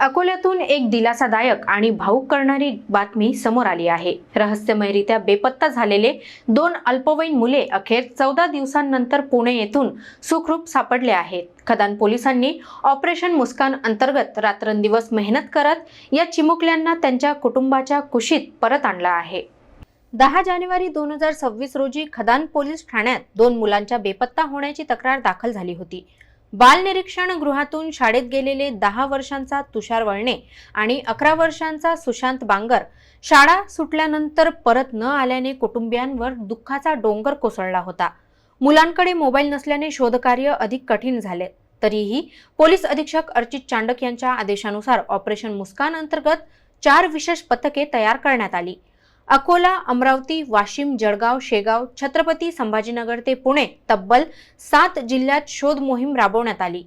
अकोल्यातून एक दिलासादायक आणि भाऊक करणारी बातमी समोर आली आहे. रहस्यमयरित्या बेपत्ता झालेले दोन अल्पवयीन मुले अखेर चौदा दिवसांनंतर पुणे येथून सुखरूप सापडले आहेत. खदान पोलिसांनी ऑपरेशन मुस्कान अंतर्गत रात्रंदिवस मेहनत करत या चिमुकल्यांना त्यांच्या कुटुंबाच्या कुशीत परत आणलं आहे. दहा जानेवारी दोन हजार सव्वीस रोजी खदान पोलीस ठाण्यात दोन मुलांच्या बेपत्ता होण्याची तक्रार दाखल झाली होती. बालनिरीक्षण गृहातून शाळेत गेलेले दहा वर्षांचा तुषार वळणे आणि अकरा वर्षांचा सुशांत बांगर शाळा सुटल्यानंतर परत न आल्याने कुटुंबियांवर दुःखाचा डोंगर कोसळला होता. मुलांकडे मोबाईल नसल्याने शोधकार्य अधिक कठीण झाले. तरीही पोलीस अधीक्षक अर्चित चांडक यांच्या आदेशानुसार ऑपरेशन मुस्कान अंतर्गत चार विशेष पथके तयार करण्यात आली. अकोला अमरावती वाशिम जळगाव शेगाव छत्रपती संभाजीनगर ते पुणे तब्बल सात जिल्ह्यात शोध मोहीम राबवण्यात आली.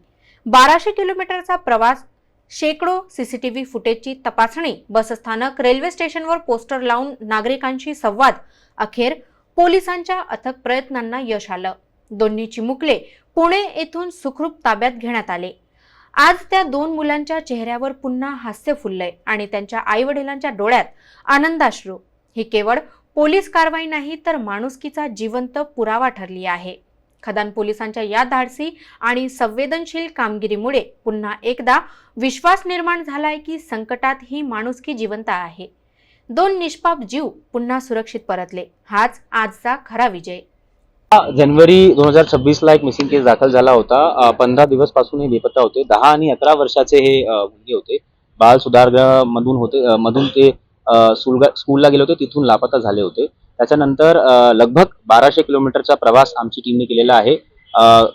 बाराशे किलोमीटरचा प्रवास शेकडो सीसीटीव्ही फुटेजची तपासणी बसस्थानक रेल्वे स्टेशनवर पोस्टर लावून नागरिकांशी संवाद अखेर पोलिसांच्या अथक प्रयत्नांना यश आलं. दोन्ही चिमुकले पुणे येथून सुखरूप ताब्यात घेण्यात आले. आज त्या दोन मुलांच्या चेहऱ्यावर पुन्हा हास्य फुललंय आणि त्यांच्या आई वडिलांच्या डोळ्यात आनंदाश्रू ही केवळ पोलीस कारवाई नाही तर माणुसकीचा जिवंत पुरावा ठरली आहे. खदान पोलिसांच्या या धाडसी आणि संवेदनशील कामगिरीमुळे पुन्हा एकदा विश्वास निर्माण झालाय की संकटात ही माणुसकी जिवंत आहे. दोन निष्पाप जीव पुन्हा सुरक्षित परतले. हाच आजचा खरा विजय. जानेवारी दोन हजार सव्वीस ला एक मिसिंग केस दाखल झाला होता. पंधरा दिवसपासून हे बेपत्ता होते. दहा आणि अकरा वर्षाचे हे मुलगे होते. बाल सुधार मधून होते मधून ते स्कूलला गेले होते तिथून लापता झाले होते. त्याच्यानंतर लगभग बाराशे किलोमीटरचा प्रवास आमची टीमने केलेला आहे.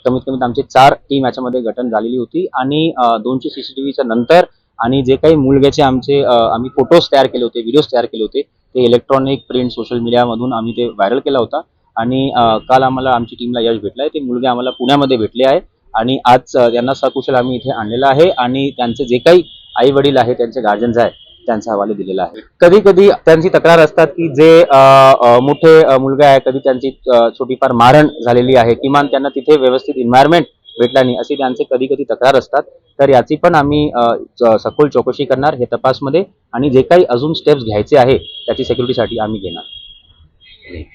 कमीत कमीत आमची चार टीम याच्यामध्ये गठन झालेली होती आणि दोनशे सीसीटीव्हीच्या नंतर आणि जे काही मुलग्याचे आमचे आम्ही फोटोज तयार केले होते व्हिडिओज तयार केले होते ते इलेक्ट्रॉनिक प्रिंट सोशल मीडियामधून आम्ही ते व्हायरल केला होता. आणि काल आम्हाला आमची टीमला यश भेटलंय. ते मुलगे आम्हाला पुण्यामध्ये भेटले आहे आणि आज त्यांना सकुशल आम्ही इथे आणलेलं आहे आणि त्यांचे जे काही आई वडील आहे त्यांचे गार्जन्स आहे त्यांचा हवाले दिलेला आहे. कधी कधी त्यांची तक्रार असतात की जे मोठे मुलगा आहे कधी त्यांची छोटीफार मारण झालेली आहे किमान त्यांना तिथे व्यवस्थित इन्व्हायरमेंट भेटला नाही अशी त्यांचे कधी कधी तक्रार असतात. तर याची पण आम्ही सखोल चौकशी करणार हे तपासमध्ये आणि जे काही अजून स्टेप्स घ्यायचे आहे त्याची सेक्युरिटीसाठी आम्ही घेणार.